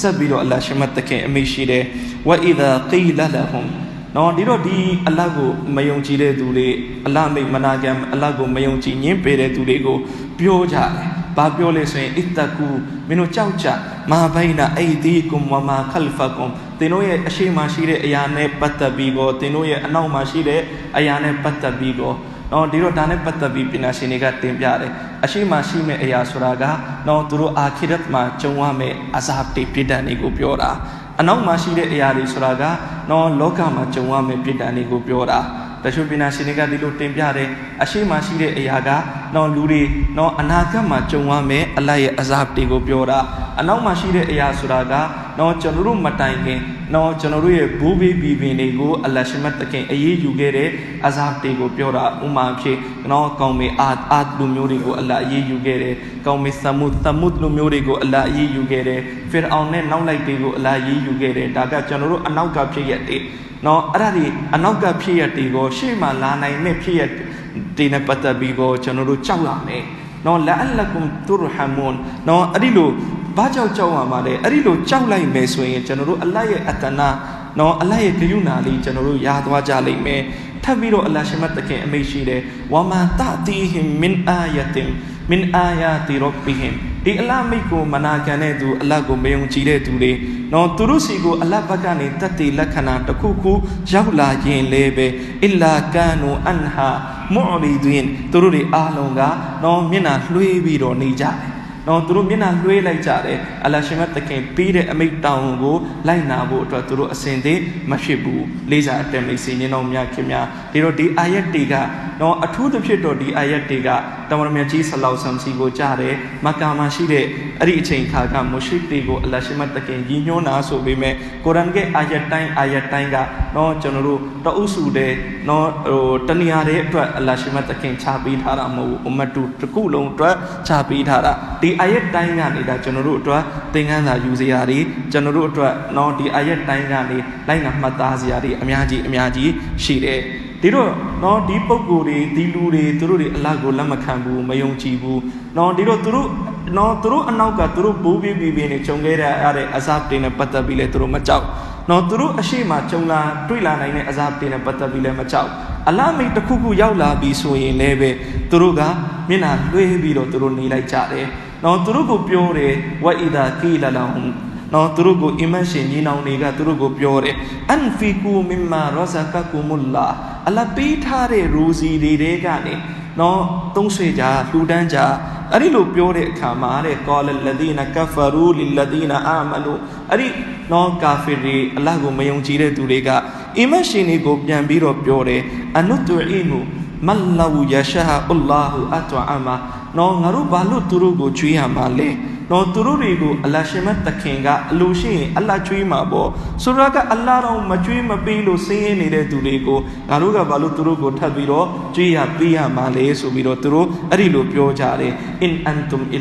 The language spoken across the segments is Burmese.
ဆက်ပြီးတော့အလ္လာဟ်ရှမတ်တခင်အမိရှိတယ်ဝအီဒါကီလာလဟွမ်နော်ဒီတော့ဒီအလ္လာဟ်ကိုမယုံကြည်တဲ့သူတွေအလ္လာဟ်မိတ်မနာခံအလ္လာဟ်ကိုမယုံကြည်ညင်းပေတဲ့သူတွေကိုပြောကြတယ်ဘာပြောလဲဆိုရင်အစ်တကူမင်းတို့ကြောက်ကြမာဘိုင်နာအိဒီကွမ်ဝမာခလ်ဖကွမ်သင်တို့ရဲ့အရှိမရှိတဲ့အရာနဲ့ပတ်သက်ပြီးတော့သင်တို့ရဲ့အနောက်မှာရှိတဲ့အရာနဲ့ပတ်သက်ပြီးတော့ နော်ဒီတော့ဒါနဲ့ပတ်သက်ပြီးပညာရှင်တွေကတင်ပြတယ်အရှိမရှိမဲ့အရာဆိုတာကနော်သူတို့အာခိရတ်မှာကြုံရမယ့်အဇာပ်တွေပြည်တန်တွေကိုပြောတာအနောက်မှာရှိတဲ့အရာတွေဆိုတာကနော်လောကမှာကြုံရမယ့်ပြည်တန်တွေကိုပြောတာတချို့ပညာရှင်တွေကဒီလိုတင်ပြတယ်အရှိမရှိတဲ့အရာကတော့လူတွေတော့အနာဂတ်မှာကြုံရမယ်အလတ်ရဲ့အဇာပ်တွေကိုပြောတာအနောက်မှာရှိတဲ့အရာဆိုတာကတော့ကျွန်တော်တို့မတိုင်ခင်တော့ကျွန်တော်တို့ရဲ့ဘူဘီဘီဘင်တွေကိုအလတ်ရှိမတ်တခင်အေးအေးယူခဲ့တဲ့အဇာပ်တွေကိုပြောတာဥမာဖြစ်တော့ကောင်းမေအာအာလူမျိုးတွေကိုအလတ်အေးအေးယူခဲ့တယ်ကောင်းမေသမုသမုလူမျိုးတွေကိုအလတ်အေးအေးယူခဲ့တယ်ဖီရအောင်နဲ့နောက်လိုက်တွေကိုအလတ်အေးအေးယူခဲ့တယ်ဒါကကျွန်တော်တို့အနောက်ကဖြစ်ရတယ်နော်အဲ့ဒါဒီအနောက်ကဖြစ်ရတေကိုရှေ့မှာလာနိုင်မဲ့ဖြစ်ရတေနဲ့ပတ်သက်ပြီးကိုကျွန်တော်တို့ကြောက်ရမယ်နော်လအလကုမ်တူရဟမွန်နော်အဲ့ဒီလို ဘာကြောက်ကြောက်ရမှာလဲအဲ့ဒီလိုကြောက်လိုက်မယ်ဆိုရင်ကျွန်တော်တို့အလတ်ရဲ့အတနာနော်အလတ်ရဲ့ဂယုဏလေးကျွန်တော်တို့ရားသွားကြလိမ့်မယ်ထပ်ပြီးတော့အလ္လာရှမတ်တခင်အမိတ်ရှိတယ်ဝါမာတတီဟင်မင်အာယတင်မင်အာယာတီရောဘီဟင်ဒီအလမိတ်ကိုမနာခံတဲ့သူအလတ်ကိုမယုံကြည်တဲ့သူတွေနော်သူတို့စီကိုအလတ်ဘက်ကနေတတ်တည်လက္ခဏာတစ်ခုခုရောက်လာရင်လည်းပဲအလ္လာကာနူအန်ဟာမူရီဒင်သူတို့တွေအားလုံးကနော်မျက်နှာလွှေးပြီးတော့နေကြတယ် နော်သူတို့မျက်နှာလွှဲလိုက်ကြတယ်အလ္လာရှင်မတ်တခင်ပြီးတဲ့အမိတ်တောင်းကိုလိုက်နာဖို့အတွက်သူတို့အစဉ်သေးမဖြစ်ဘူးလေးစားအတက်မိတ်စီနေတော်မြတ်ခင်များ ဒီတော့ဒီအာယတ်တွေကနော်အထူးသဖြင့်တော့ဒီအာယတ်တွေကတမန်တော်မြတ်ကြီးဆလောက်ဆမ်စီကိုကြားတယ်မက္ကာမှာရှိတဲ့အဲ့ဒီအချိန်ခါကမုရှိတွေကိုအလ္လာရှင်မတ်တခင်ရည်ညွှန်းတာဆိုပေမဲ့ကုရ်အာန်ရဲ့အာယတ်တိုင်းအာယတ်တိုင်းကနော်ကျွန်တော်တို့တအုပ်စုတဲ့နော်ဟိုတဏှာတဲ့အတွက်အလ္လာရှင်မတ်တခင်ချပေးထားတာမဟုတ်ဘူးအမတ်တူတစ်ခုလုံးအတွက်ချပေးထားတာဒီအာယတ်တိုင်းကနေဒါကျွန်တော်တို့အတွက်သင်ခန်းစာယူစရာတွေကျွန်တော်တို့အတွက်နော်ဒီအာယတ်တိုင်းကနေလိုက်နာမှတ်သားစရာတွေအများကြီးအများကြီးရှိတယ် ဒီတော့နော်ဒီပုံကိုယ်တွေဒီလူတွေသူတို့တွေအလတ်ကိုလက်မခံဘူးမယုံကြည်ဘူးနော်ဒီတော့သူတို့နော်သူတို့အနောက်ကသူတို့ဘိုးဘီဘီဘီနဲ့ခြုံခဲ့ရတဲ့အဇပ်တွေနဲ့ပတ်သက်ပြီးလဲသူတို့မကြောက်နော်သူတို့အရှိမခြုံလာတွေ့လာနိုင်တဲ့အဇပ်တွေနဲ့ပတ်သက်ပြီးလဲမကြောက်အလမိတ်တစ်ခုခုရောက်လာပြီဆိုရင်လည်းပဲသူတို့ကမျက်နှာလွှဲပြီးတော့သူတို့နေလိုက်ကြတယ်နော်သူတို့ကိုပြောတယ်ဝအီဒါကီလာလာဟွမ် နော်သူတို့ကိုအီမန်ရှင်ညီနောင်တွေကသူတို့ကိုပြောတယ်အန်ဖီကူမင်မာရာဇကကူမူလာအလပေးထားတဲ့ရူစီတွေတဲကနေနော်သုံးဆွေကြလှူဒန်းကြအဲ့ဒီလိုပြောတဲ့အခါမှာတဲ့ကောလလဒီနာကဖရူလီလဒီနာအာမလူအဲ့ဒီနော်ကာဖီတွေအလကိုမယုံကြည်တဲ့သူတွေကအီမန်ရှင်တွေကိုပြန်ပြီးတော့ပြောတယ်အနုတူအီမူမလ္လာဝယရှာအလ္လာဟူအတဝအမာနော်ငါတို့ဘာလို့သူတို့ကိုကျွေးရမှာလဲ နော်သူတို့တွေကိုအလ္လာရှင်မတ်တခင်ကအလိုရှိရင်အလ္လာကျွေးမှာပေါ့ဆိုတော့ကအလ္လာတော့မကျွေးမပေးလို့ဆင်းရဲနေတဲ့သူတွေကိုငါတို့ကဘာလို့သူတို့ကိုထပ်ပြီးတော့ကျွေးရပေးရမှာလဲဆိုပြီးတော့သူတို့အဲ့ဒီလိုပြောကြတယ်အင်အန်တုမ်အီ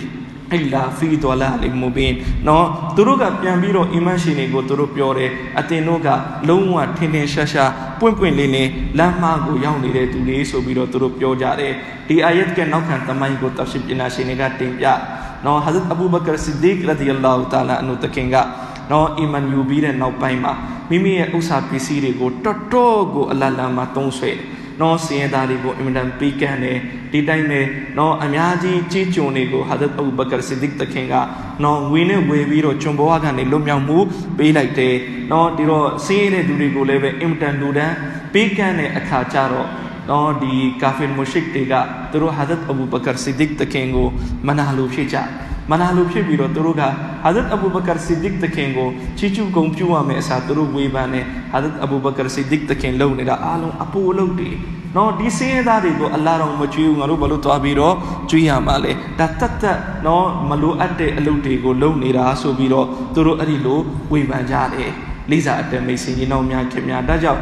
အီလာဖီဒလာလီမူဘင်နော်သူတို့ကပြန်ပြီးတော့အီမန်ရှင်တွေကိုသူတို့ပြောတယ်အတင်တို့ကလုံးဝထင်ထင်ရှားရှားပွင့်ပွင့်လင်းလင်းလမ်းမကိုရောက်နေတဲ့သူတွေဆိုပြီးတော့သူတို့ပြောကြတယ်ဒီအာယတ်ကနောက်ခံတမိုင်းကိုတဖ်ပညာရှင်တွေကတင်ပြ နော်ဟာဇတ်အဘူဘကာဆစ်ဒီကရဒီအလ္လာဟူတာလာအနုတခင်ကနော်အီမန်ယူပြီးတဲ့နောက်ပိုင်းမှာမိမိရဲ့ဥစ္စာပစ္စည်းတွေကိုတော်တော်ကိုအလလန်မှာတုံးဆွဲတယ်နော်စင်ရသားတွေကိုအင်မတန်ပေးကမ်းတယ်ဒီတိုင်းပဲနော်အများကြီးကြီးကျုံတွေကိုဟာဇတ်အဘူဘကာဆစ်ဒီတခင်ကနော်ငွေနဲ့ဝယ်ပြီးတော့ကျွန်ဘဝကနေလွတ်မြောက်မှုပေးလိုက်တယ်နော်ဒီတော့စင်ရတဲ့သူတွေကိုလည်းပဲအင်မတန်လူတန်းပေးကမ်းတဲ့အခါကျတော့ နော်ဒီကာဖင်မူရှစ်တွေကသူတို့ဟာဇတ်အဘူဘကာဆစ်ဒီတခင်ကိုမနာလိုဖြစ်ကြမနာလိုဖြစ်ပြီးတော့သူတို့ကဟာဇတ်အဘူဘကာဆစ်ဒီတခင်ကိုချီးကျူးဂုဏ်ပြုရမယ်အစားသူတို့ဝေဖန်နေဟာဇတ်အဘူဘကာဆစ်ဒီတခင်လုံနေတာအားလုံးအပူအလုပ်တွေနော်ဒီစင်းရသားတွေကိုအလာတော်မကြွေးဘူးငါတို့ဘာလို့သွားပြီးတော့ကြွေးရမှာလဲဒါတတ်တတ်နော်မလိုအပ်တဲ့အလုပ်တွေကိုလုပ်နေတာဆိုပြီးတော့သူတို့အဲ့ဒီလိုဝေဖန်ကြတယ်လိစာအတမိတ်စင်ကြီးတော်များခင်များဒါကြောင့်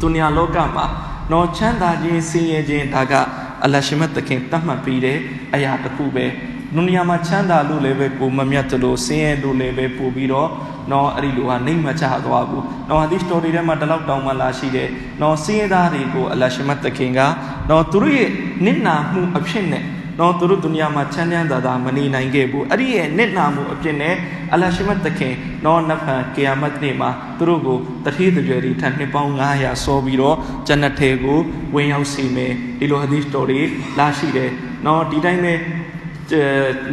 ဒုနီယာလောကမှာ နော်ချမ်းသာခြင်းဆင်းရဲခြင်းဒါကအလရှိမတ်တခင်တတ်မှတ်ပြီးတဲ့အရာတစ်ခုပဲဒုနီယာမှာချမ်းသာလို့လည်းပဲကိုမမြတ်တယ်လို့ဆင်းရဲလို့လည်းပဲပို့ပြီးတော့နော်အဲ့ဒီလိုဟာနှိမ်မချသွားဘူးနော်ဟာဒီစတိုရီထဲမှာတလောက်တောင်မှလာရှိတယ်နော်ဆင်းရဲသားတွေကိုအလရှိမတ်တခင်ကနော်သူတို့ရဲ့နစ်နာမှုအဖြစ်နဲ့ နော်သူတို့ဒုနီယာမှာချမ်းချမ်းသာသာမနေနိုင်ခဲ့ဘူးအဲ့ဒီရဲ့နစ်နာမှုအဖြစ်နဲ့အလရှိမတ်တခင်နော်နဖန်ကေယာမတ်နေ့မှာသူတို့ကိုတထေးတကြွယ်တွေထပ်နှစ်ပေါင်း900ဆောပြီးတော့ဂျန်နတ်ထဲကိုဝင်ရောက်စေမယ်ဒီလိုဟာဒီသ်တော်တွေလာရှိတယ်နော်ဒီတိုင်းပဲ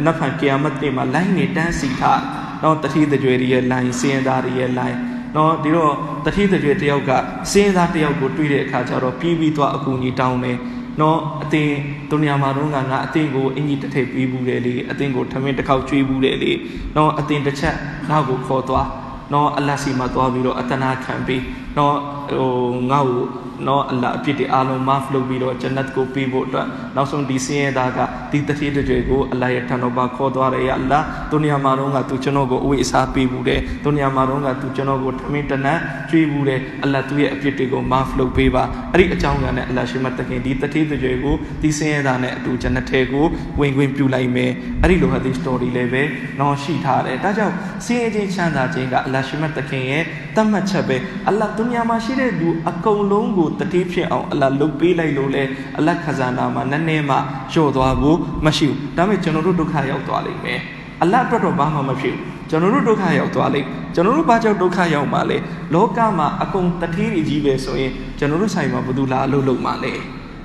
နဖန်ကေယာမတ်နေ့မှာလိုင်းနေတန်းစီထားနော်တထေးတကြွယ်တွေရဲ့လိုင်းစင်းသားတွေရဲ့လိုင်းနော်ဒီတော့တတိတကြွေတယောက်ကစင်းသားတယောက်ကိုတွေ့တဲ့အခါကျတော့ပြီးပြီးသွားအကူကြီးတောင်းတယ် နော်အတင်းဒုနီယာမှာတော့ငါအတင်းကိုအင်ကြီးတစ်ထည့်ပြီးဘူးတယ်လေအတင်းကိုထမင်းတစ်ခေါက်ကျွေးဘူးတယ်လေနော်အတင်းတစ်ချက်နောက်ကိုခေါ်သွားနော်အလတ်စီမှာသွားပြီးတော့အတနာခံပြီးနော် ဟိုငါ့ကိုနော်အလ္လာဟ်အပြစ်တွေအားလုံးမာဖ်လုပ်ပြီးတော့ဂျန်နတ်ကိုပေးဖို့အတွက်နောက်ဆုံးဒီစင်းရဲသားကဒီတတိတကြွေကိုအလ္လာဟ်ရဲ့ထံတော်မှာခေါ်သွားတယ်ရအလ္လာဟ်ဒုနီယာမှာတော့ငါသူကျွန်တော်ကိုအဝိအစားပေးဘူးတယ်ဒုနီယာမှာတော့ငါသူကျွန်တော်ကိုထမင်းတနတ်ကျွေးဘူးတယ်အလ္လာဟ်သူ့ရဲ့အပြစ်တွေကိုမာဖ်လုပ်ပေးပါအဲ့ဒီအကြောင်းကလည်းအလ္လာဟ်ရှိမတ်တခင်ဒီတတိတကြွေကိုဒီစင်းရဲသားနဲ့အတူဂျန်နတ်ထဲကိုဝင်ခွင့်ပြုလိုက်မယ်အဲ့ဒီလိုဟာဒီစတိုရီလည်းပဲနော်ရှိထားတယ်ဒါကြောင့်စင်းရဲချင်းချမ်းသာခြင်းကအလ္လာဟ်ရှိမတ်တခင်ရဲ့တတ်မှတ်ချက်ပဲအလ္လာဟ်ဒုနီယာမှာရှိတဲ့လူအကုန်လုံးကိုတတိဖြစ်အောင်အလ္လာဟ်လုပ်ပေးလိုက်လို့လေအလ္လာဟ်ခဇာနာမှာနည်းနည်းမှလျှော့သွားဖို့မရှိဘူးဒါပေမဲ့ကျွန်တော်တို့ဒုက္ခရောက်သွားလိမ့်မယ်အလ္လာဟ်အတွက်တော့ဘာမှမဖြစ်ဘူးကျွန်တော်တို့ဒုက္ခရောက်သွားလိမ့်ကျွန်တော်တို့ဘာကြောင့်ဒုက္ခရောက်မှာလဲလောကမှာအကုန်တတိတွေကြီးပဲဆိုရင်ကျွန်တော်တို့ဆိုင်မှာဘယ်သူလာအလုပ်လုပ်မှာလဲ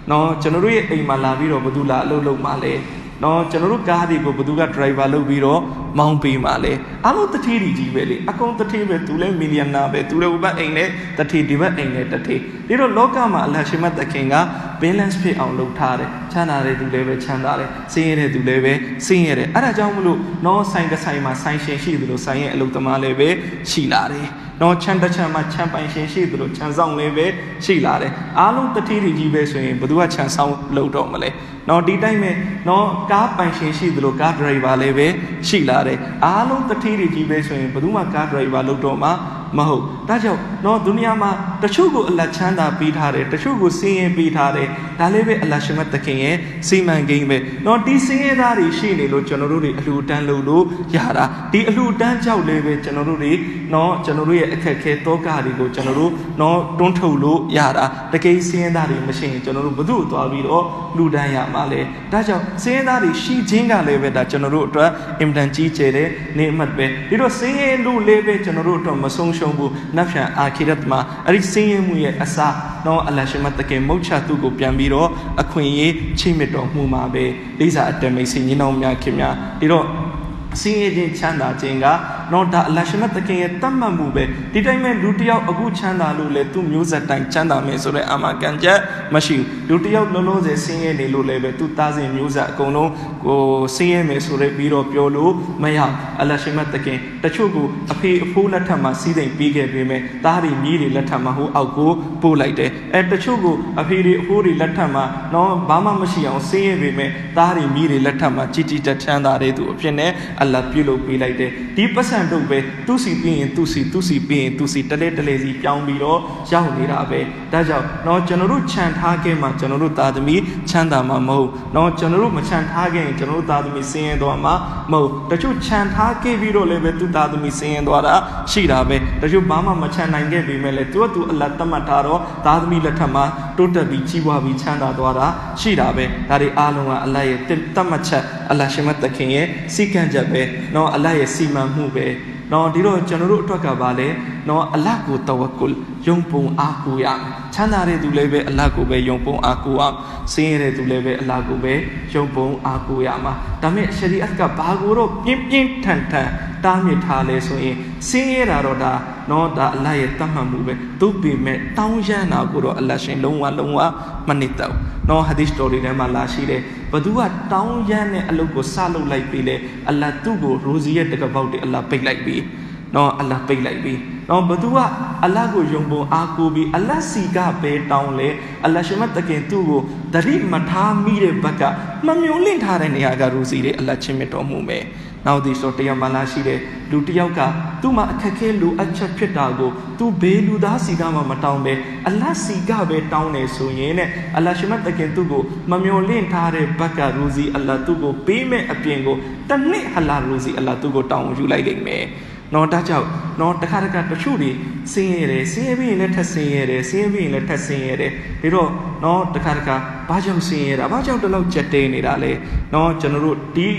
နော်ကျွန်တော်တို့ရဲ့အိမ်မှာလာပြီးတော့ဘယ်သူလာအလုပ်လုပ်မှာလဲ နော်ကျွန်တော်တို့ကားတွေကိုဘယ်သူက driver လုပ်ပြီးတော့မောင်းပေးမှာလဲအားလုံးတတိတွေကြီးပဲလေအကုန်တတိပဲသူလည်းမီလီယံနာပဲသူလည်းဟိုဘက်အိမ်နဲ့တတိဒီဘက်အိမ်နဲ့တတိဒီတော့လောကမှာအလ္လာဟ်ရှိမတ်တခင်က balance ဖြစ်အောင်လုပ်ထားတယ်ချမ်းသာတဲ့သူလည်းပဲချမ်းသာတယ်ဆင်းရဲတဲ့သူလည်းပဲဆင်းရဲတယ်အဲ့ဒါကြောင့်မလို့နော်ဆိုင်တစ်ဆိုင်မှာဆိုင်ရှင်ရှိသလိုဆိုင်ရဲ့အလုပ်သမားလည်းပဲရှိလာတယ် နော်ချမ်းတစ်ချမ်းမှာချမ်းပိုင်ရှင်ရှိသလိုချမ်းဆောင်လည်းပဲရှိလာတယ်အားလုံးတတိတွေကြီးပဲဆိုရင်ဘယ်သူကချမ်းဆောင်လုပ်တော့မလဲနော်ဒီတိုင်းပဲနော်ကားပိုင်ရှင်ရှိသလိုကားဒရိုင်ဘာလည်းပဲရှိလာတယ်အားလုံးတတိတွေကြီးပဲဆိုရင်ဘယ်သူမှကားဒရိုင်ဘာလုပ်တော့မှာ မဟုတ်ဒါကြောင့်နော်ဒုနီယာမှာတချို့ကိုအလတ်ချမ်းသာပေးထားတယ်တချို့ကိုစင်းရဲပေးထားတယ်ဒါလည်းပဲအလတ်ရှိမတ်တခင်ရဲ့စီမံကိန်းပဲနော်ဒီစင်းရဲသားတွေရှိနေလို့ကျွန်တော်တို့တွေအလှူတန်းလုပ်လို့ရတာဒီအလှူတန်းကြောက်လည်းပဲကျွန်တော်တို့တွေနော်ကျွန်တော်တို့ရဲ့အခက်အခဲတောကတွေကိုကျွန်တော်တို့နော်တွန်းထုတ်လို့ရတာတကယ်စင်းရဲသားတွေမရှိရင်ကျွန်တော်တို့ဘု து သွားပြီးတော့လှူဒန်းရမှာလေဒါကြောင့်စင်းရဲသားတွေရှိခြင်းကလည်းပဲဒါကျွန်တော်တို့အတွက်အင်တန်ကြီးကျယ်တဲ့နေအမှတ်ပဲဒီတော့စင်းရဲလို့လည်းပဲကျွန်တော်တို့အတွက်မဆုံးရှုံးဘူးနတ်ဖြန်အာခိရတ်မှာအဲ့ဒီစင်းရဲမှုရဲ့အစာတော့အလရှမတ်တကယ်မုတ်ချသူကိုပြန်ပြီးတော့အခွင့်အရေးချိမြတ်တော်မှုမှာပဲလေးစားအတမိတ်စင်ကြီးတော်များခင်များဒီတော့ စင်းရဲခြင်းချမ်းသာခြင်းကတော့ဒါအလရှမတ်တခင်ရဲ့တတ်မှတ်မှုပဲဒီတိုင်းမဲ့လူတစ်ယောက်အခုချမ်းသာလို့လေသူ့မျိုးဆက်တိုင်းချမ်းသာမယ်ဆိုတဲ့အမှန်ကန်ချက်မရှိဘူးလူတစ်ယောက်လုံးလုံးစေစင်းရဲနေလို့လည်းပဲသူ့သားစဉ်မျိုးဆက်အကုန်လုံးကိုစင်းရဲမယ်ဆိုတဲ့ပြီးတော့ပြောလို့မရအလရှမတ်တခင်တချို့ကိုအဖေအဖိုးလက်ထက်မှာစီးစိမ်ပြီးခဲ့ပေမဲ့သားတွေမြည်တွေလက်ထက်မှာဟိုအောက်ကိုပို့လိုက်တယ်အဲတချို့ကိုအဖေတွေအဖိုးတွေလက်ထက်မှာတော့ဘာမှမရှိအောင်စင်းရဲပေမဲ့သားတွေမြည်တွေလက်ထက်မှာជីជីတက်ချမ်းသာတဲ့သူအဖြစ်နဲ့အလ္လာဟ်ပြုလုပ်ပေးလိုက်တယ်ဒီပတ်စံတို့ပဲသူစီပြီးရင်သူစီသူစီပြီးရင်သူစီတလဲတလဲစီပြောင်းပြီးတော့ရောက်နေတာပဲဒါကြောင့်တော့ကျွန်တော်တို့ခြံထားခဲ့မှကျွန်တော်တို့သားသမီးချမ်းသာမှာမဟုတ်တော့ကျွန်တော်တို့မခြံထားခဲ့ရင်ကျွန်တော်တို့သားသမီးဆင်းရဲသွားမှာမဟုတ်တချို့ခြံထားခဲ့ပြီးတော့လည်းပဲသူသားသမီးဆင်းရဲသွားတာရှိတာပဲတချို့ဘာမှမခြံနိုင်ခဲ့ပေမဲ့လည်းသူကသူအလတ်တတ်မှတ်ထားတော့သားသမီးလက်ထက်မှာတိုးတက်ပြီးကြီးပွားပြီးချမ်းသာသွားတာရှိတာပဲဒါတွေအားလုံးကအလတ်ရဲ့တတ်မှတ်ချက်အလတ်ရှင်မသခင်ရဲ့စီကံချက်ပဲတော့အလတ်ရဲ့စီမံမှုပဲနော်ဒီတော့ကျွန်တော်တို့အတွက်ကပါလဲနော်အလတ်ကိုတဝကုလ်ယုံပုံအားကိုရမယ်ချမ်းသာတဲ့သူလည်းပဲအလတ်ကိုပဲယုံပုံအားကိုရဆင်းရဲတဲ့သူလည်းပဲအလတ်ကိုပဲယုံပုံအားကိုရမှာဒါမဲ့ရှရီအတ်ကဘာကိုတော့ပြင်းပြင်းထန်ထန်တားမြစ်ထားလဲဆိုရင်ဆင်းရဲတာတော့ဒါနော်ဒါအလတ်ရဲ့တတ်မှတ်မှုပဲသူပေမဲ့တောင်းရမ်းတာကိုတော့အလတ်ရှင်လုံးဝလုံးဝမနစ်တော့နော်ဟာဒီစတိုရီထဲမှာလာရှိတယ်ဘသူကတောင်းရမ်းတဲ့အလုပ်ကိုစလုပ်လိုက်ပြီလေအလတ်သူ့ကိုရိုဇီရဲ့တကပေါက်တွေအလတ်ပိတ်လိုက်ပြီနော်အလတ်ပိတ်လိုက်ပြီ နော်ဘသူကအလတ်ကိုယုံပုံအားကိုပြီးအလတ်စီကပဲတောင်းလေအလတ်ရှင်မတကင်သူ့ကိုတတိမထားမိတဲ့ဘက်ကမမျောလင့်ထားတဲ့နေရာကရိုဇီတွေအလတ်ချင်းမြတ်တော်မူမယ်နောက်ဒီဆိုတရားမလာရှိတဲ့လူတစ်ယောက်ကသူ့မှာအခက်ခဲလိုအပ်ချက်ဖြစ်တာကိုသူဘေးလူသားစီကမှမတောင်းပဲအလတ်စီကပဲတောင်းနေဆိုရင်နဲ့အလတ်ရှိမတကင်သူ့ကိုမမျောလင့်ထားတဲ့ဘက်ကရူစီအလတ်သူ့ကိုပေးမဲ့အပြင်ကိုတနစ်ဟလာရူစီအလတ်သူ့ကိုတောင်းယူလိုက်နိုင်မယ် နော်ဒါကြောင့်နော်တခါတခါတချို့တွေဆင်းရဲတယ်ဆင်းရဲပြီးရင်လည်းထပ်ဆင်းရဲတယ်ဆင်းရဲပြီးရင်လည်းထပ်ဆင်းရဲတယ်ဒါတော့နော်တခါတခါဘာကြောင့်ဆင်းရဲတာဘာကြောင့်ဒီလောက်ကြက်တဲနေတာလဲနော်ကျွန်တော်တို့ဒီ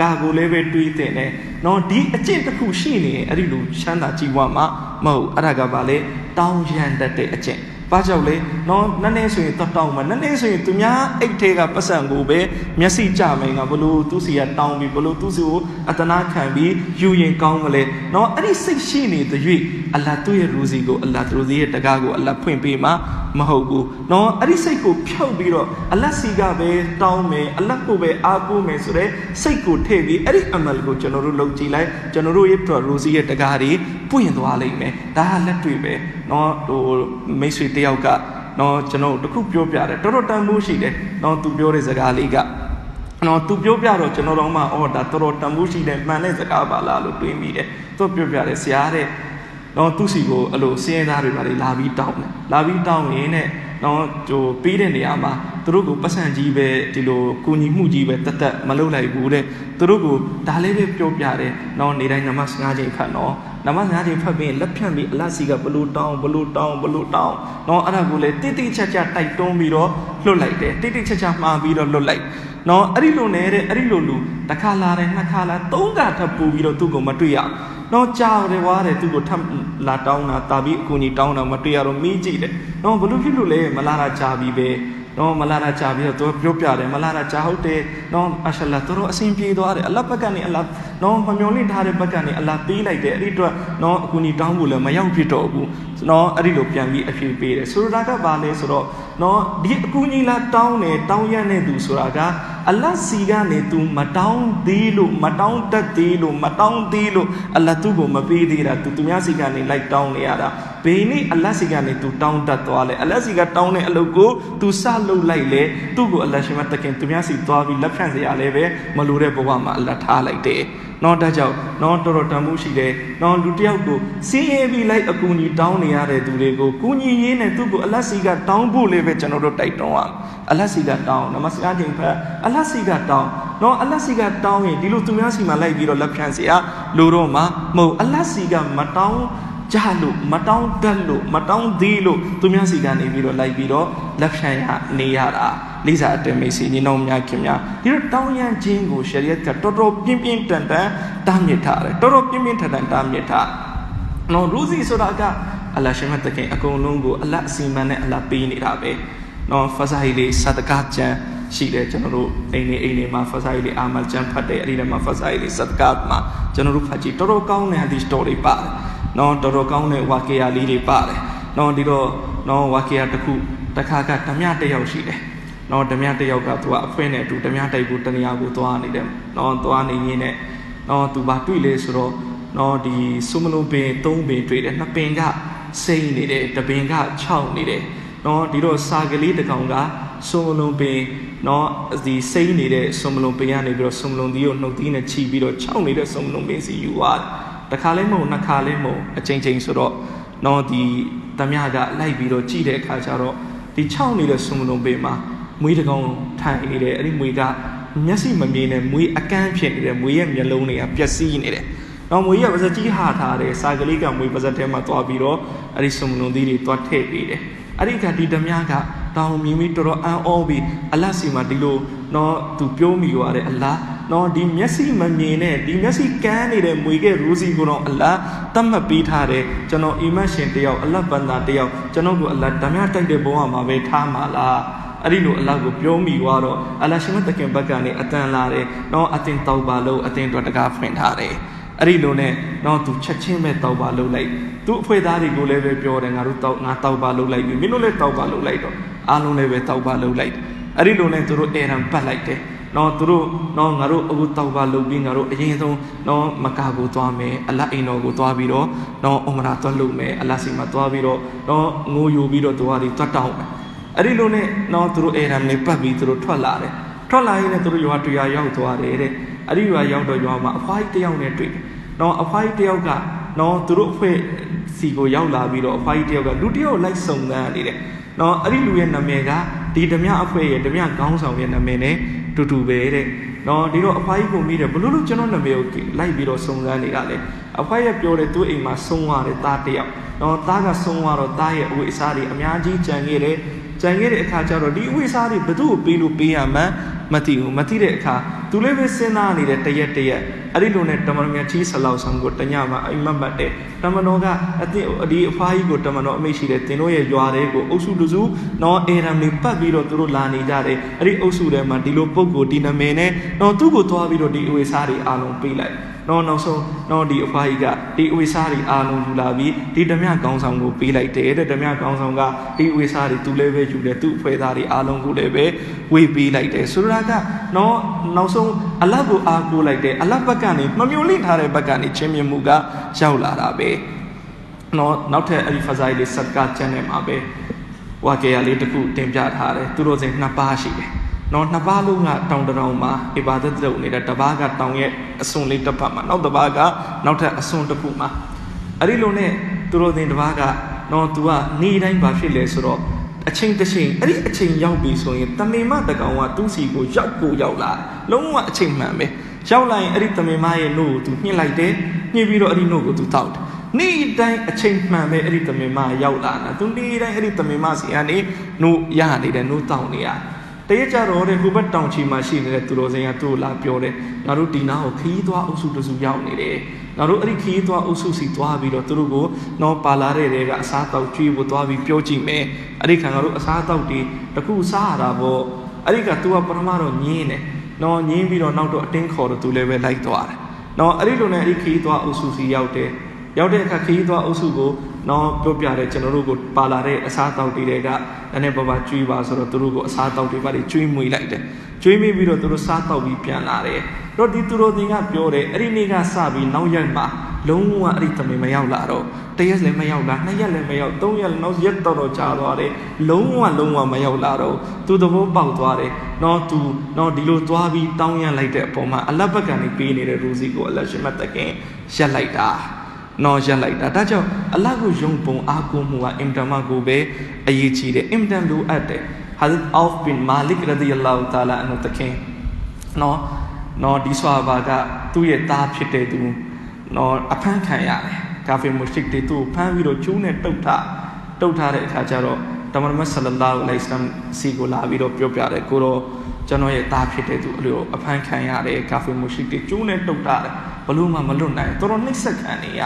ကာကိုလည်းပဲတွေးတင်တယ်နော်ဒီအကျင့်တစ်ခုရှိနေရင်အဲ့ဒီလိုချမ်းသာကြည်ဝမှာမဟုတ်အဲ့ဒါကဘာလဲတောင်းရန်တတ်တဲ့အကျင့် ဘာကြောင့်လဲနော်နည်းနည်းဆိုရင်တော့တောင်းမှာနည်းနည်းဆိုရင်သူများအိတ်သေးကပတ်စံကိုပဲမျက်စိကြမိန်ကဘလို့သူစီကတောင်းပြီးဘလို့သူစီကိုအတနာခံပြီးယူရင်ကောင်းမလဲနော်အဲ့ဒီစိတ်ရှိနေတဲ့၍အလ္လာဟ်သူ့ရဲ့ရူစီကိုအလ္လာဟ်သူရဲ့တကားကိုအလ္လာဟ်ဖွင့်ပေးမှာမဟုတ်ဘူးနော်အဲ့ဒီစိတ်ကိုဖြောက်ပြီးတော့အလ္လာဟ်စီကပဲတောင်းမယ်အလ္လာဟ်ကိုပဲအားကိုးမယ်ဆိုတဲ့စိတ်ကိုထည့်ပြီးအဲ့ဒီအမလ်ကိုကျွန်တော်တို့လုပ်ကြည့်လိုက်ကျွန်တော်တို့ရဲ့ရူစီရဲ့တကားတွေ ပွင့်သွားလိမ့်မယ်ဒါကလက်တွေ့ပဲနော်ဟိုမိတ်ဆွေတယောက်ကနော်ကျွန်တော်တခုပြောပြတယ်တော်တော်တန်ဖိုးရှိတယ်နော်သူပြောတဲ့စကားလေးကနော်သူပြောပြတော့ကျွန်တော်တို့မှအော်ဒါတော်တော်တန်ဖိုးရှိတယ်မှန်တဲ့စကားပါလားလို့တွေးမိတယ်သူပြောပြတယ်ဆရာတဲ့နော်သူစီကိုအဲ့လိုစင်းရဲသားတွေပါလေလာပြီးတောင်းတယ်လာပြီးတောင်းရင်းနဲ့နော်ဟိုပေးတဲ့နေရာမှာသူတို့ကိုပတ်စံကြီးပဲဒီလိုကိုညီမှုကြီးပဲတက်တက်မလုပ်လိုက်ဘူးတဲ့သူတို့ကိုဒါလေးပဲပြောပြတယ်နော်နေတိုင်းနမတ်၅ချိန်ဖတ်နော် နမတ်၅ချိန်ဖတ်ပြီးလက်ဖြန့်ပြီးအလတ်စီကဘလို့တောင်းဘလို့တောင်းဘလို့တောင်းနော်အဲ့ဒါကိုလေတိတိကျကျတိုက်တွန်းပြီးတော့လွတ်လိုက်တယ်တိတိကျကျမှားပြီးတော့လွတ်လိုက်နော်အဲ့ဒီလိုနေတဲ့အဲ့ဒီလိုလူတစ်ခါလာတယ်နှစ်ခါလာသုံးခါထပ်ပူပြီးတော့သူ့ကိုမတွေ့ရနော်ကြောက်တယ်ဝါတယ်သူ့ကိုထပ်လာတောင်းတာတာပြီးအကူကြီးတောင်းတာမတွေ့ရတော့မီးကြည့်တယ်နော်ဘလို့ဖြစ်လို့လဲမလာတာကြာပြီပဲ နော်မလာတာကြာပြီးတော့သူပြောပြတယ်မလာတာကြာဟုတ်တယ်နော်အရှလာသူတို့အစဉ်ပြေသွားတယ်အလတ်ဘက်ကနေအလတ်နော်မမျောလင့်ထားတဲ့ဘက်ကနေအလတ်ပေးလိုက်တယ်အဲ့ဒီအတွက်နော်အကူကြီးတောင်းဖို့လည်းမရောက်ဖြစ်တော့ဘူးနော်အဲ့ဒီလိုပြန်ပြီးအဖြေပေးတယ်ဆိုတော့ဒါကဘာလဲဆိုတော့ နော်ဒီအကူညီလာတောင်းတယ်တောင်းရတဲ့သူဆိုတာကအလတ်စီကနေသူမတောင်းသေးလို့မတောင်းတတ်သေးလို့မတောင်းသေးလို့အလတ်သူ့ကိုမပေးသေးတာသူသူများစီကနေလိုက်တောင်းနေရတာဘယ်နေ့အလတ်စီကနေသူတောင်းတတ်သွားလဲအလတ်စီကတောင်းတဲ့အလုပ်ကိုသူစလုပ်လိုက်လဲသူ့ကိုအလတ်ရှင်မတခင်သူများစီသွားပြီးလက်ဖြန့်စရာလည်းပဲမလိုတဲ့ဘဝမှာအလတ်ထားလိုက်တယ် နော်ဒါကြောင့်နော်တော်တော်တန်မှုရှိတယ်နော်လူတယောက်ကိုစင်းရဲပြီးလိုက်အကူကြီးတောင်းနေရတဲ့သူတွေကိုကူညီရင်းနဲ့သူ့ကိုအလတ်စီကတောင်းဖို့လည်းပဲကျွန်တော်တို့တိုက်တွန်းအောင်အလတ်စီကတောင်းနမစကားချိန်ဖက်အလတ်စီကတောင်းနော်အလတ်စီကတောင်းရင်ဒီလိုသူများစီမှာလိုက်ပြီးတော့လက်ဖြန့်စရာလိုတော့မှာမဟုတ်အလတ်စီကမတောင်း ကြလို့မတောင်းတတ်လို့မတောင်းသေးလို့သူများစီကနေပြီးတော့လိုက်ပြီးတော့လက်ဖြန့်ရနေရတာလိစာအတမိတ်စီညီနောင်များခင်များဒီတော့တောင်းရန်ခြင်းကိုရှရီယတ်ကတော်တော်ပြင်းပြင်းတန်တန်တားမြစ်ထားတယ်တော်တော်ပြင်းပြင်းထန်ထန်တားမြစ်ထားနော်ရူစီဆိုတာကအလ္လာဟ်ရှင်မတခင်အကုန်လုံးကိုအလ္လာဟ်အစီမံနဲ့အလ္လာဟ်ပေးနေတာပဲနော်ဖဇာဟီလေးဆဒကာကျန်ရှိတယ်ကျွန်တော်တို့အိမ်နေအိမ်နေမှာဖဇာဟီလေးအာမလ်ကျန်ဖတ်တယ်အဲ့ဒီထဲမှာဖဇာဟီလေးဆဒကာမှာကျွန်တော်တို့ဖတ်ကြည့်တော်တော်ကောင်းတဲ့ဟဒီစတိုရီပါတယ် နော်တော်တော်ကောင်းတဲ့ဝါကေယာလေးတွေပါတယ်နော်ဒီတော့နော်ဝါကေယာတစ်ခုတစ်ခါကဓမြတစ်ယောက်ရှိတယ်နော်ဓမြတစ်ယောက်ကသူကအဖွဲနဲ့အတူဓမြတိုက်ကိုတနေရာကိုသွားနေတယ်နော်သွားနေရင်းနဲ့နော်သူဘာတွေ့လဲဆိုတော့နော်ဒီဆုမလုံးပင်၃ပင်တွေ့တယ်နှစ်ပင်ကစိမ့်နေတယ်တပင်က6နေတယ်နော်ဒီတော့စာကလေးတစ်ကောင်ကဆုမလုံးပင်နော်ဒီစိမ့်နေတဲ့ဆုမလုံးပင်ကနေပြီးတော့ဆုမလုံးသီးကိုနှုတ်သီးနဲ့ခြိပြီးတော့6နေတဲ့ဆုမလုံးပင်စီယူသွားတယ် တစ်ခါလဲမဟုတ်နှစ်ခါလဲမဟုတ်အချိန်ချင်းဆိုတော့နော်ဒီတမကလိုက်ပြီးတော့ကြည့်တဲ့အခါကျတော့ဒီ6နေတဲ့ဆုမလုံးပင်မှာမွေးတကောင်ထိုင်နေတယ်အဲ့ဒီမွေးကမျက်စိမမြင်တဲ့မွေးအကန့်ဖြစ်နေတယ်မွေးရဲ့မျက်လုံးတွေကပျက်စီးနေတယ်တော့မွေးရပါစကြီးဟာထားတယ်စာကလေးကမွေးပါစထဲမှာသွားပြီးတော့အဲ့ဒီစုံလုံးသီးတွေသွားထည့်ပေးတယ်အဲ့ဒီကဒီဓမြကတောင်းမြင်ပြီးတော်တော်အံ့ဩပြီးအလတ်စီမှာဒီလိုတော့သူပြောမိသွားတယ်အလား နော်ဒီမျက်စိမမြင်တဲ့ဒီမျက်စိကန်းနေတဲ့မွေကရူစီကိုတော့အလားတတ်မှတ်ပေးထားတယ်ကျွန်တော်အီမတ်ရှင်တယောက်အလတ်ဘန္တာတယောက်ကျွန်တော်ကိုအလားဓမြတိုက်တဲ့ဘဝမှာပဲထားမှာလားအဲ့ဒီလိုအလ္လာဟ်ကိုပြောမိသွားတော့အလ္လာဟ်ရှင်မတခင်ဘက်ကနေအတန်လာတယ်။နော်အတင်တောက်ပါလို့အတင်တော်တကားဖွင့်ထားတယ်။အဲ့ဒီလိုနဲ့နော်သူချက်ချင်းပဲတောက်ပါလို့လိုက်။သူ့အဖွေသားတွေကိုလည်းပဲပြောတယ်ငါတို့တောက်ငါတောက်ပါလို့လိုက်ပြီ။မင်းတို့လည်းတောက်ပါလို့လိုက်တော့အားလုံးလည်းပဲတောက်ပါလို့လိုက်။အဲ့ဒီလိုနဲ့သူတို့အေရန်ပတ်လိုက်တယ်။ နော်သူတို့နော်ငါတို့အခုတောက်ပါလုပ်ပြီးငါတို့အရင်ဆုံးနော်မကာကိုသွားမယ်အလတ်အိမ်တော်ကိုသွားပြီးတော့နော်အုံမရာသွားလုပ်မယ်အလတ်စီမှာသွားပြီးတော့နော်ငိုယူပြီးတော့သူကဒီသွားတောင်းမယ်အဲ့ဒီလိုနဲ့တော့သူတို့အေရမ်လေးပတ်ပြီးသူတို့ထွက်လာတယ်ထွက်လာရင်လည်းသူတို့ရွာတွေ့ရရောက်သွားတယ်တဲ့အဲ့ဒီရွာရောက်တော့ရွာမှာအဖွားကြီးတယောက်နဲ့တွေ့တယ်တော့အဖွားကြီးတယောက်ကနော်သူတို့အဖွဲ့စီကိုရောက်လာပြီးတော့အဖွားကြီးတယောက်ကလူတယောက်လိုက်စုံစမ်းနေတယ်နော်အဲ့ဒီလူရဲ့နာမည်ကဒီဓမြအဖွဲ့ရဲ့ဓမြခေါင်းဆောင်ရဲ့နာမည်နဲ့ တူတူပဲတဲ့နော်ဒီတော့အဖွားကြီးကိုမိတယ်ဘလို့လို့ကျွန်တော်နာမည်ကိုလိုက်ပြီးတော့စုံစမ်းနေတာလေအဖွားရဲ့ပြောတယ်သူ့အိမ်မှာဆုံးသွားတယ်သားတစ်ယောက်နော်သားကဆုံးသွားတော့သားရဲ့အဝိအစားတွေအများကြီးကြံခဲ့တယ်ကြံခဲ့တဲ့အခါကျတော့ဒီအဝိအစားတွေဘသူ့ကိုပေးလို့ပေးရမှန်း မသိဘူးမသိတဲ့အခါသူလည်းပဲစဉ်းစားနေတဲ့တရက်တရက်အဲ့ဒီလိုနဲ့တမန်တော်မြတ်ကြီးဆလောက်ဆောင်ကိုတညမှာအိမ်မက်မတ်တဲ့တမန်တော်ကအတိဒီအဖွားကြီးကိုတမန်တော်အမိတ်ရှိတယ်တင်တို့ရဲ့ရွာတွေကိုအုပ်စုလူစုနော်အေရမ်တွေပတ်ပြီးတော့သူတို့လာနေကြတယ်အဲ့ဒီအုပ်စုထဲမှာဒီလိုပုံကိုဒီနာမည်နဲ့နော်သူ့ကိုသွားပြီးတော့ဒီအဝိစားတွေအားလုံးပေးလိုက်နော်နောက်ဆုံးနော်ဒီအဖွားကြီးကဒီအဝိစားတွေအားလုံးယူလာပြီးဒီဓမြကောင်းဆောင်ကိုပေးလိုက်တယ်တဲ့ဓမြကောင်းဆောင်ကဒီအဝိစားတွေသူလည်းပဲယူတယ်သူ့အဖွဲ့သားတွေအားလုံးကိုလည်းပဲဝေပေးလိုက်တယ်ဆိုတော့ကနော်နောက်ဆုံးအလတ်ကိုအားကိုးလိုက်တယ်အလတ်ဘက်ကနေမမျော်လင့်ထားတဲ့ဘက်ကနေချင်းမြင်မှုကရောက်လာတာပဲနော်နောက်ထပ်အဲ့ဒီဖဇိုင်လေးဆက်ကကျန်နေမှာပဲဝါကေရလေးတစ်ခုတင်ပြထားတယ်သူတို့စိနှစ်ပါးရှိတယ်နော်နှစ်ပါးလုံးကတောင်တရောင်မှာအီဘာဒတ်လုပ်နေတဲ့တစ်ပါးကတောင်ရဲ့အစွန်လေးတစ်ဖက်မှာနောက်တစ်ပါးကနောက်ထပ်အစွန်တစ်ခုမှာအဲ့ဒီလိုနဲ့သူတို့တင်တစ်ပါးကနော်သူကနေတိုင်းဘာဖြစ်လဲဆိုတော့ အချိန်တစ်ချိန်အဲ့ဒီအချိန်ရောက်ပြီဆိုရင်တမင်မတကောင်ကသူ့စီကိုရောက်ကိုရောက်လာလုံးဝအချိန်မှန်ပဲရောက်လာရင်အဲ့ဒီတမင်မရဲ့နှုတ်ကိုသူညှစ်လိုက်တယ်ညှစ်ပြီးတော့အဲ့ဒီနှုတ်ကိုသူတောက်တယ်နေ့တိုင်းအချိန်မှန်ပဲအဲ့ဒီတမင်မရောက်လာတာသူနေ့တိုင်းအဲ့ဒီတမင်မစီကနေနှုတ်ရနေတယ်နှုတ်တောက်နေရတရကြတော့တဲ့ဟိုဘက်တောင်ချီမှာရှိနေတဲ့သူတော်စင်ကသူ့ကိုလာပြောတယ်ငါတို့ဒီနာကိုခီးသွားအုပ်စုတစုရောက်နေတယ် ငါတို့အဲ့ဒီခီးသွားအုပ်စုစီသွားပြီးတော့သူတို့ကိုတော့ပါလာတဲ့တွေကအစားတောက်ကျွေးဖို့သွားပြီးပြောကြည့်မယ်အဲ့ဒီခံငါတို့အစားတောက်တွေတခုစားရတာပေါ့အဲ့ဒီက तू ကပထမတော့ညင်းတယ်နော်ညင်းပြီးတော့နောက်တော့အတင်းခေါ်တော့ तू လည်းပဲလိုက်သွားတယ်နော်အဲ့ဒီလိုနဲ့အဲ့ဒီခီးသွားအုပ်စုစီရောက်တယ်ရောက်တဲ့အခါခီးသွားအုပ်စုကို နော်ပြောပြတယ်ကျွန်တော်တို့ကိုပါလာတဲ့အစားတောက်တွေတွေကနည်းနည်းပါးပါးကျွေးပါဆိုတော့သူတို့ကိုအစားတောက်တွေပါတွေကျွေးမွေလိုက်တယ်ကျွေးမိပြီးတော့သူတို့စားတောက်ပြီးပြန်လာတယ်တော့ဒီသူတို့တင်ကပြောတယ်အဲ့ဒီနေ့ကစပြီးနောက်ရက်မှာလုံးဝအဲ့ဒီတမင်မရောက်လာတော့တရက်လည်းမရောက်လာနှစ်ရက်လည်းမရောက်သုံးရက်နောက်ရက်တော့တော့ကြာသွားတယ်လုံးဝလုံးဝမရောက်လာတော့သူသဘောပေါက်သွားတယ်နော်သူနော်ဒီလိုသွားပြီးတောင်းရန်လိုက်တဲ့အပေါ်မှာအလတ်ဘက်ကနေပေးနေတဲ့ရူစီကိုအလတ်ရှင်မတခင်ရက်လိုက်တာ နော်ရက်လိုက်တာဒါကြောင့်အလတ်ကိုယုံပုံအားကိုးမှုကအင်တမကိုပဲအရေးကြီးတယ်အင်တန်လိုအပ်တယ်ဟာဇတ်အောဖ်ဘင်မာလစ်ရဒီယလာဟူတာလာအန်တခင်နော်နော်ဒီဆွာဘာကသူ့ရဲ့သားဖြစ်တဲ့သူနော်အဖမ်းခံရတယ်ကာဖီမုရှစ်တွေသူ့ကိုဖမ်းပြီးတော့ကျူးနဲ့တုတ်ထားတုတ်ထားတဲ့အခါကျတော့တမန်မဆလလာအလိုင်စလမ်စီကိုလာပြီးတော့ပြောပြတယ်ကိုတော့ ကျွန်တော်ရဲ့သားဖြစ်တဲ့သူအလိုအဖမ်းခံရတယ်ကာဖီမုရှစ်တွေကျူးနဲ့တုတ်ထားတယ်ဘလို့မှမလွတ်နိုင်တော်တော်နှိမ့်ဆက်ခံနေရ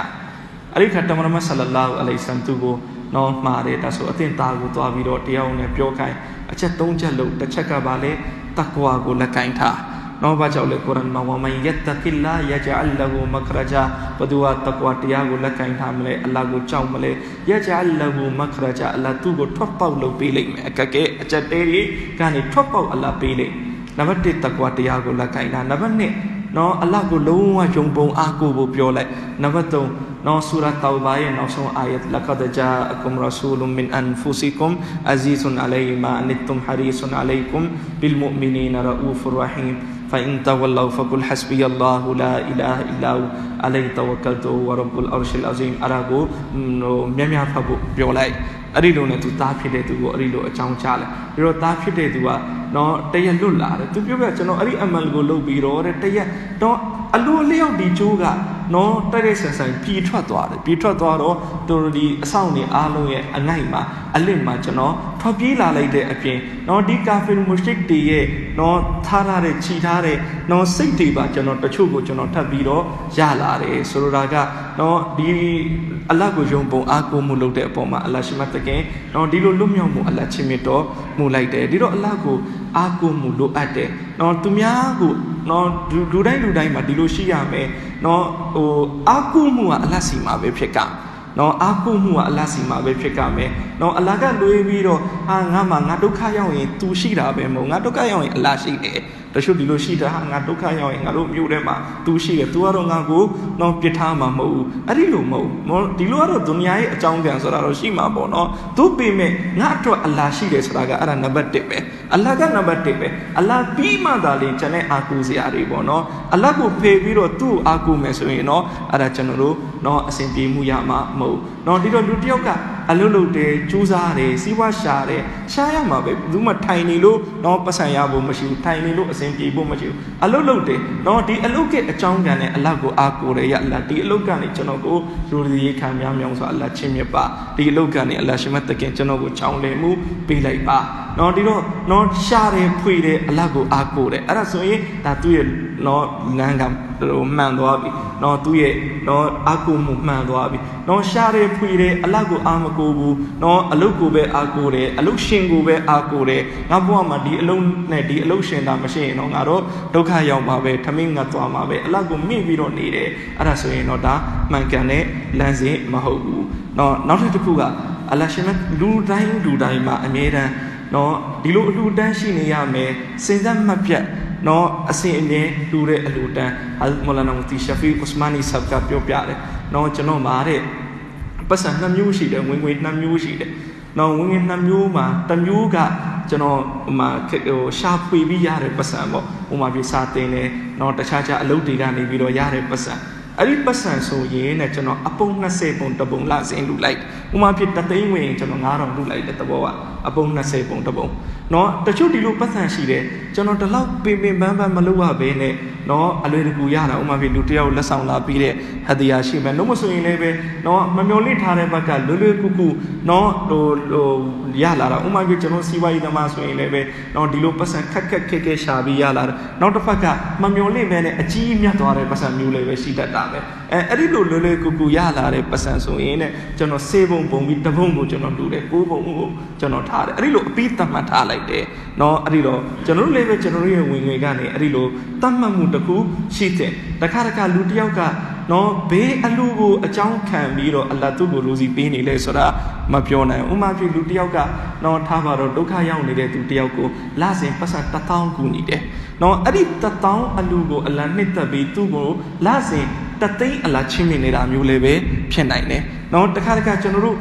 အဲ့ဒီခါတမန်မဆလလာအလိုင်စလမ်သူကိုနော်မှားတယ်ဒါဆိုအသင်သားကိုသွားပြီးတော့တရားဝင်ပြောခိုင်းအချက်၃ချက်လို့တစ်ချက်ကပါလေတကွာကိုလက်ကင်ထား နော်ဘာကြောင့်လဲကုရ်အာန်မှာဝမန်ယတကိလာယဂျအလ်လဟူမခရဂျာဘဒူဝါတကွာတရားကိုလက်ကင်ထားမလဲအလ္လာဟ်ကိုကြောက်မလဲယဂျအလ်လဟူမခရဂျာအလ္လာဟ်သူ့ကိုထွက်ပေါက်လုပ်ပေးလိမ့်မယ်အကကဲအချက်တဲတွေကနေထွက်ပေါက်အလ္လာဟ်ပေးလိမ့်နံပါတ်1တကွာတရားကိုလက်ကင်ထားနံပါတ်2နော်အလ္လာဟ်ကိုလုံးဝယုံပုံအားကိုးဖို့ပြောလိုက်နံပါတ်3နော်ဆူရာတောဘာရဲ့နောက်ဆုံးအာယတ်လကဒဂျာအကုမ်ရဆူလုမ်မင်အန်ဖူစီကုမ်အဇီဇွန်အလိုင်မာအနစ်တုမ်ဟာရီဇွန်အလိုင်ကုမ်ဘီလ်မူမီနီနရအူဖူရဟီမ် فإن تولوا فقل حسبي الله لا إله إلا هو عليه توكلت ورب العرش العظيم အရာကိုမြတ်မြတ်ဖတ်ဖို့ပြောလိုက်အဲ့ဒီလိုနဲ့သူသားဖြစ်တဲ့သူကိုအဲ့ဒီလိုအကြောင်းချလိုက်ပြီးတော့သားဖြစ်တဲ့သူကနော်တရက်လွတ်လာတယ်သူပြောပြကျွန်တော်အဲ့ဒီအမန်ကိုလုပ်ပြီးတော့တဲ့တရက်တော့အလိုအလျောက်ဒီကျိုးက နော်တိုက်တိုက်ဆန်ဆန်ပြေထွက်သွားတယ်ပြေထွက်သွားတော့သူတို့ဒီအဆောင်နေအားလုံးရဲ့အနိုင်မှာအလစ်မှာကျွန်တော်ထွက်ပြေးလာလိုက်တဲ့အပြင်နော်ဒီကာဖီမူရှစ်တွေရဲ့နော်ထားထားတဲ့ခြိထားတဲ့နော်စိတ်တွေပါကျွန်တော်တချို့ကိုကျွန်တော်ထပ်ပြီးတော့ရလာတယ်ဆိုလိုတာကနော်ဒီအလတ်ကိုယုံပုံအားကိုးမှုလုပ်တဲ့အပေါ်မှာအလတ်ရှိမတကင်နော်ဒီလိုလွတ်မြောက်မှုအလတ်ချင်းမြတ်တော့မှုလိုက်တယ်ဒီတော့အလတ်ကိုအားကိုးမှုလိုအပ်တယ်နော်သူများကို နော်လူတိုင်းလူတိုင်းမှာဒီလိုရှိရမယ်နော်ဟိုအားကိုးမှုကအလတ်စီမှာပဲဖြစ်ကနော်အားကိုးမှုကအလတ်စီမှာပဲဖြစ်ကမယ်နော်အလတ်ကလွေးပြီးတော့ဟာငါမှငါဒုက္ခရောက်ရင် तू ရှိတာပဲမဟုတ်ငါဒုက္ခရောက်ရင်အလတ်ရှိတယ် တချို့ဒီလိုရှိတာဟာငါဒုက္ခရောက်ရင်ငါတို့မြို့ထဲမှာ तू ရှိတယ် तू ကတော့ငါကိုတော့ပြစ်ထားမှာမဟုတ်ဘူးအဲ့ဒီလိုမဟုတ်ဘူးဒီလိုကတော့ဒုနီယာရဲ့အကြောင်းပြန်ဆိုတာတော့ရှိမှာပေါ့နော်သူပေမဲ့ငါအတွက်အလ္လာရှိတယ်ဆိုတာကအဲ့ဒါနံပါတ်1ပဲအလ္လာကနံပါတ်1ပဲအလ္လာပြီးမှသာလေကျွန်တဲ့အာကူစရာတွေပေါ့နော်အလ္လာကိုဖေပြီးတော့သူ့အာကူမယ်ဆိုရင်တော့အဲ့ဒါကျွန်တော်တို့တော့အစဉ်ပြေမှုရမှာမဟုတ်နော်ဒီတော့လူတစ်ယောက်က အလုတ်လုတ်တယ်ကြိုးစားတယ်စီးပွားရှာတယ်ရှာရမှာပဲဘယ်သူမှထိုင်နေလို့တော့ပတ်စံရဖို့မရှိဘူးထိုင်နေလို့အစဉ်ပြေဖို့မရှိဘူးအလုတ်လုတ်တယ်တော့ဒီအလုတ်ကအကြောင်းကံနဲ့အလတ်ကိုအားကိုတယ်ရအလတ်ဒီအလုတ်ကနေကျွန်တော်ကိုလူတွေရေခံများမြောင်ဆိုအလတ်ချင်းမြတ်ပါဒီအလုတ်ကနေအလတ်ရှင်မတခင်ကျွန်တော်ကိုချောင်းလေမှုပေးလိုက်ပါနော်ဒီတော့နော်ရှာတယ်ဖွေတယ်အလတ်ကိုအားကိုတယ်အဲ့ဒါဆိုရင်ဒါသူ့ရဲ့နော်လမ်းကဟိုမှန်သွားပြီနော်သူ့ရဲ့နော်အားကိုမှုမှန်သွားပြီနော်ရှာတယ်ဖွေတယ်အလတ်ကိုအားမကိုဘူးနော်အလုတ်ကိုပဲအားကိုတယ်အလုတ်ရှင်ကိုပဲအားကိုတယ်ငါဘဝမှာဒီအလုံးနဲ့ဒီအလုတ်ရှင်တာမရှိရင်တော့ငါတော့ဒုက္ခရောက်မှာပဲထမင်းငတ်သွားမှာပဲအလတ်ကိုမိပြီးတော့နေတယ်အဲ့ဒါဆိုရင်တော့ဒါမှန်ကန်တဲ့လမ်းစဉ်မဟုတ်ဘူးနော်နောက်တစ်ခုကအလတ်ရှင်မဲ့လူတိုင်းလူတိုင်းမှာအမြဲတမ်းနော်ဒီလိုအလူတန်းရှိနေရမယ်စင်စက်မှတ်ပြတ်နော်အစဉ်အမြဲလူတဲ့အလူတန်းဟာမလာနာမတီရှဖီဥစမာနီဆပ်ကပြောပြတယ်နော်ကျွန်တော်မှာတဲ့ ပတ်စံနှစ်မျိုးရှိတယ်ဝင်ငွေနှစ်မျိုးရှိတယ်နော်ဝင်ငွေနှစ်မျိုးမှာတစ်မျိုးကကျွန်တော်ဟိုမှာဟိုရှာဖွေပြီးရတဲ့ပတ်စံပေါ့ဟိုမှာပြစာတင်တယ်နော်တခြားခြားအလုပ်တွေကနေပြီးတော့ရတဲ့ပတ်စံအဲ့ဒီပတ်စံဆိုရင်တဲ့ကျွန်တော်အပုံ20ပုံတပုံလာစင်လူလိုက်ဥမာဖြစ်တသိန်းဝင်ကျွန်တော်9000လူလိုက်တဲ့သဘောက အပုံ20ပုံတပုံเนาะတချို့ဒီလိုပတ်စံရှိတယ်ကျွန်တော်ဒီလောက်ပင်ပင်ပန်းပန်းမလုပ်ရဘဲနဲ့เนาะအလွယ်တကူရတာဥမာဖြစ်လူတယောက်လက်ဆောင်လာပြီးတဲ့ဟတ်တရားရှိမယ်လို့မဆိုရင်လည်းပဲเนาะမမျော်လင့်ထားတဲ့ဘက်ကလွယ်လွယ်ကူကူเนาะဟိုဟိုရလာတာဥမာဖြစ်ကျွန်တော်စီးပွားရေးသမားဆိုရင်လည်းပဲเนาะဒီလိုပတ်စံခက်ခက်ခက်ခက်ရှာပြီးရလာတာနောက်တစ်ဖက်ကမမျော်လင့်ပဲနဲ့အကြီးမြတ်သွားတဲ့ပတ်စံမျိုးလည်းပဲရှိတတ်တာပဲ အဲအဲ့ဒီလိုလွယ်လွယ်ကူကူရလာတဲ့ပတ်စံဆိုရင်တဲ့ကျွန်တော်စေပုံပုံပြီးတပုံကိုကျွန်တော်တူတယ်ကိုးပုံကိုကျွန်တော်ထားတယ်အဲ့ဒီလိုအပြီးသတ်မှတ်ထားလိုက်တယ်เนาะအဲ့ဒီတော့ကျွန်တော်တို့လည်းပဲကျွန်တော်တို့ရဲ့ဝင်ငွေကနေအဲ့ဒီလိုသတ်မှတ်မှုတစ်ခုရှိတယ်တခါတခါလူတစ်ယောက်ကနော်ဘေးအလူကိုအကြောင်းခံပြီးတော့အလတ်သူ့ကိုလူစီပေးနေလဲဆိုတာမပြောနိုင်ဥမာဖြစ်လူတစ်ယောက်ကနော်ထားပါတော့ဒုက္ခရောက်နေတဲ့သူတစ်ယောက်ကိုလစဉ်ပတ်စံတစ်ထောင်ကူနေတယ်နော်အဲ့ဒီတစ်ထောင်အလူကိုအလတ်နှစ်သက်ပြီးသူ့ကိုလစဉ် တသိန်းအလတ်ချင်းမြင်နေတာမျိုးလည်းပဲဖြစ်နိုင်တယ်နော်တခါတခါကျွန်တော်တို့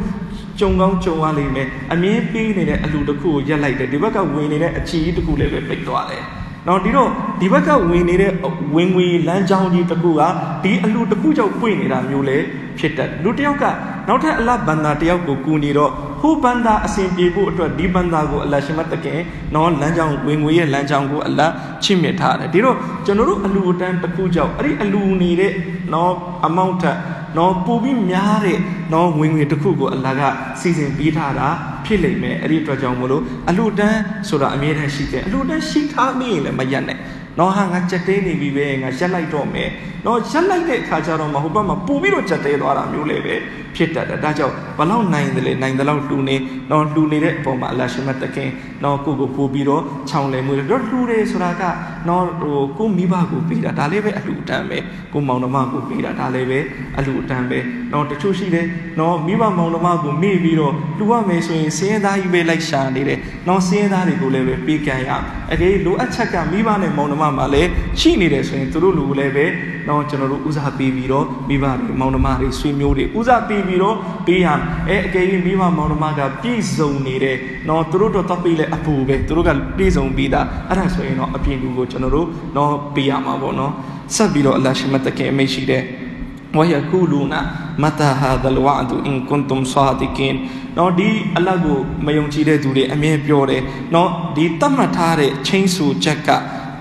ကြုံကောင်းကြုံရလိမ့်မယ်အမြင်ပေးနေတဲ့အလူတစ်ခုကိုရက်လိုက်တယ်ဒီဘက်ကဝင်နေတဲ့အချီတစ်ခုလည်းပဲပိတ်သွားတယ်နော်ဒီတော့ဒီဘက်ကဝင်နေတဲ့ဝင်ငွေလမ်းကြောင်းကြီးတစ်ခုကဒီအလူတစ်ခုကြောင့်ပွင့်နေတာမျိုးလေ ဖြစ်တတ်လူတစ်ယောက်ကနောက်ထပ်အလတ်ဘန္တာတစ်ယောက်ကိုကူညီတော့ဟိုဘန္တာအစဉ်ပြေဖို့အတွက်ဒီဘန္တာကိုအလတ်ရှင်မတခင်နော်လမ်းကြောင်းဝင်ငွေရဲ့လမ်းကြောင်းကိုအလတ်ချင့်မြစ်ထားတယ်ဒီတော့ကျွန်တော်တို့အလူအတန်းတစ်ခုကြောင့်အဲ့ဒီအလူနေတဲ့နော် amount ထက်နော်ပိုပြီးများတဲ့နော်ဝင်ငွေတစ်ခုကိုအလကစီစဉ်ပေးထားတာဖြစ်လိမ့်မယ်အဲ့ဒီအတွက်ကြောင့်မလို့အလူတန်းဆိုတာအမြဲတမ်းရှိတယ်အလူတန်းရှိထားမိရင်လည်းမရက်နဲ့ နော်ဟာငါကြက်တဲနေပြီပဲငါရက်လိုက်တော့မယ်နော်ရက်လိုက်တဲ့အခါကျတော့မဟုတ်ပါမှာပို့ပြီးတော့ကြက်တဲသွားတာမျိုးလည်းပဲ ဖြစ်တတ်တယ်ဒါကြောင့်ဘလောက်နိုင်တယ်လေနိုင်တယ်လို့လှူနေနော်လှူနေတဲ့အပေါ်မှာအလရှင်မတခင်နော်ကိုကိုပို့ပြီးတော့ခြောင်လဲမှုတော့လှူတယ်ဆိုတာကနော်ဟိုကိုမိဘကိုပေးတာဒါလည်းပဲအလှူတန်းပဲကိုမောင်နှမကိုပေးတာဒါလည်းပဲအလှူတန်းပဲနော်တချို့ရှိတယ်နော်မိဘမောင်နှမကိုမေ့ပြီးတော့လှူရမယ်ဆိုရင်စင်းရဲသားကြီးပဲလိုက်ရှာနေတယ်နော်စင်းရဲသားတွေကိုလည်းပဲပေးကမ်းရအကေလိုအပ်ချက်ကမိဘနဲ့မောင်နှမမှာလည်းရှိနေတယ်ဆိုရင်သူတို့လူလည်းပဲ နော်ကျွန်တော်တို့ဦးစားပေးပြီးတော့မိဘတွေမောင်နှမတွေဆွေမျိုးတွေဦးစားပေးပြီးတော့ပေးရအဲအကယ်၍မိဘမောင်နှမကပြည့်စုံနေတဲ့နော်သူတို့တော့တော့ပေးလဲအပူပဲသူတို့ကပြည့်စုံပြီးသားအဲ့ဒါဆိုရင်တော့အပြင်လူကိုကျွန်တော်တို့နော်ပေးရမှာပေါ့နော်ဆက်ပြီးတော့အလရှိမတ်တခင်အမိတ်ရှိတဲ့ ويقولون متى هذا الوعد ان كنتم صادقين နော်ဒီအလတ်ကိုမယုံကြည်တဲ့သူတွေအမြင်ပြောတယ်နော်ဒီတတ်မှတ်ထားတဲ့ချင်းဆူချက်က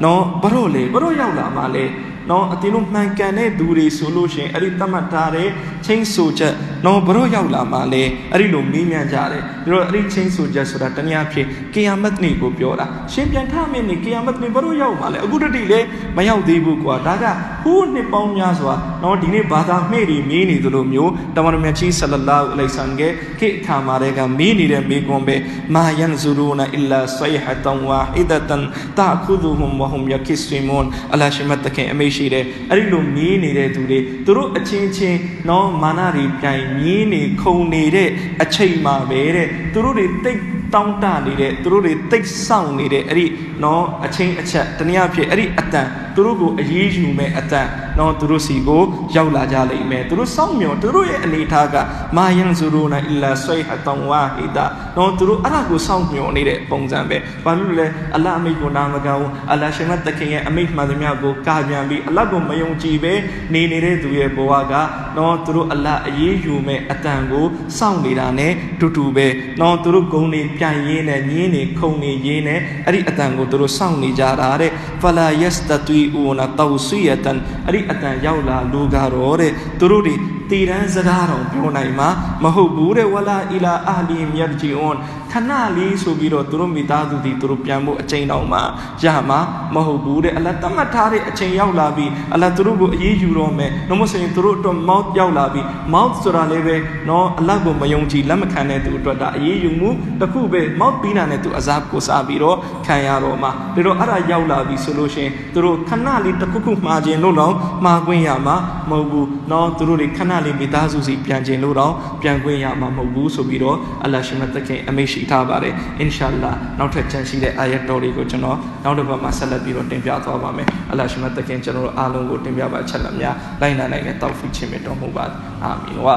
နော်ဘလို့လေဘလို့ရောက်လာမှလဲ နော်အတင်းလို့မှန်ကန်တဲ့သူတွေဆိုလို့ရှိရင်အဲ့ဒီတတ်မှတ်ထားတဲ့ချင်းဆူချက်နော်ဘလို့ရောက်လာမှလဲအဲ့ဒီလိုမေးမြန်းကြတယ်ပြီးတော့အဲ့ဒီချင်းဆူချက်ဆိုတာတနည်းအားဖြင့်ကီယာမတ်နေ့ကိုပြောတာရှင်ပြန်ထမင်းနေ့ကီယာမတ်နေ့ဘလို့ရောက်မှလဲအခုတတိလည်းမရောက်သေးဘူးကွာဒါကဟိုးနှစ်ပေါင်းများစွာနော်ဒီနေ့ဘာသာမှေ့တွေမေးနေသလိုမျိုးတမန်တော်မြတ်ကြီးဆလလာအလိုင်ဆန်ကခေအခါမှာတဲ့ကမေးနေတဲ့မေးခွန်းပဲမာယန်ဇူရူနာအီလာဆိုင်ဟတန်ဝါဟီဒတန်တာခုဒူဟွမ်ဝဟွမ်ယကိဆွီမွန်အလာရှိမတ်တခင်အမေရှိတယ်အဲ့ဒီလိုမေးနေတဲ့သူတွေသူတို့အချင်းချင်းနော်မာနတွေပြိုင်မြင်းနေခုံနေတဲ့အချိန်မှာပဲတဲ့သူတို့တွေတိတ်တောင်းတနေတဲ့သူတို့တွေတိတ်ဆောက်နေတဲ့အဲ့ဒီနော်အချင်းအချက်တနည်းအားဖြင့်အဲ့ဒီအတန် သူတို့ကိုအေးအေးယူမဲ့အတန်နော်သူတို့စီကိုရောက်လာကြလိမ့်မယ်သူတို့စောင့်မျှော်သူတို့ရဲ့အနေထားကမာယန်ဇူရူနာအီလာဆွိဟတန်ဝါဟီဒါနော်သူတို့အဲ့ဒါကိုစောင့်မျှော်နေတဲ့ပုံစံပဲဘာလို့လဲအလ္လာဟ်အမိတ်ကိုနာမကန်ဘူးအလ္လာဟ်ရှင်မတ်တခင်ရဲ့အမိတ်မှန်သမျှကိုကာပြန်ပြီးအလ္လာဟ်ကိုမယုံကြည်ပဲနေနေတဲ့သူရဲ့ဘဝကနော်သူတို့အလ္လာဟ်အေးအေးယူမဲ့အတန်ကိုစောင့်နေတာနဲ့တူတူပဲနော်သူတို့ဂုံတွေပြန်ရင်းနဲ့ညင်းနေခုံနေရင်းနဲ့အဲ့ဒီအတန်ကိုသူတို့စောင့်နေကြတာတဲ့ဖလာယက်စတတူအူနာတောဆီယတန်အဲ့ဒီအတန်ရောက်လာလူကတော့တဲ့သူတို့တွေ တည်တန်းစကားတော်ပြောနိုင်မှာမဟုတ်ဘူးတဲ့ဝလာအီလာအာလီမြတ်ဂျီအွန်ခဏလေးဆိုပြီးတော့သူတို့မိသားစုတွေသူတို့ပြန်ဖို့အချိန်တောင်မှရမှာမဟုတ်ဘူးတဲ့အလတ်တတ်မှတ်ထားတဲ့အချိန်ရောက်လာပြီအလတ်သူတို့ကိုအေးအေးယူတော့မယ်နှမဆိုရင်သူတို့အတွက် mouth ရောက်လာပြီ mouth ဆိုတာလည်းပဲနော်အလတ်ကိုမယုံကြည်လက်မခံတဲ့သူအတွက်ဒါအေးအေးယူမှုတစ်ခုပဲ mouth ပြီးနာနဲ့သူအစားကိုစားပြီးတော့ခံရတော့မှာဒါတော့အဲ့ဒါရောက်လာပြီဆိုလို့ရှိရင်သူတို့ခဏလေးတစ်ခုခုမှားခြင်းလို့တော့မှားခွင့်ရမှာမဟုတ်ဘူးနော်သူတို့တွေခဏလေးမိသားစုစီပြန်ခြင်းလို့တော့ပြန်ခွင့်ရမှာမဟုတ်ဘူးဆိုပြီးတော့အလ္လာဟ်ရှင်မတ်တခင်အမိန့်ရှိထားပါတယ်အင်ရှာလာနောက်ထပ်ကြံရှိတဲ့အာယတ်တော်တွေကိုကျွန်တော်နောက်တစ်ပတ်မှာဆက်လက်ပြီးတော့တင်ပြသွားပါမယ်အလ္လာဟ်ရှင်မတ်တခင်ကျွန်တော်တို့အားလုံးကိုတင်ပြပါချက်လက်များလိုက်နိုင်နိုင်တဲ့တောက်ဖီချင်းမြတ်တော်မူပါအာမင်ဝါ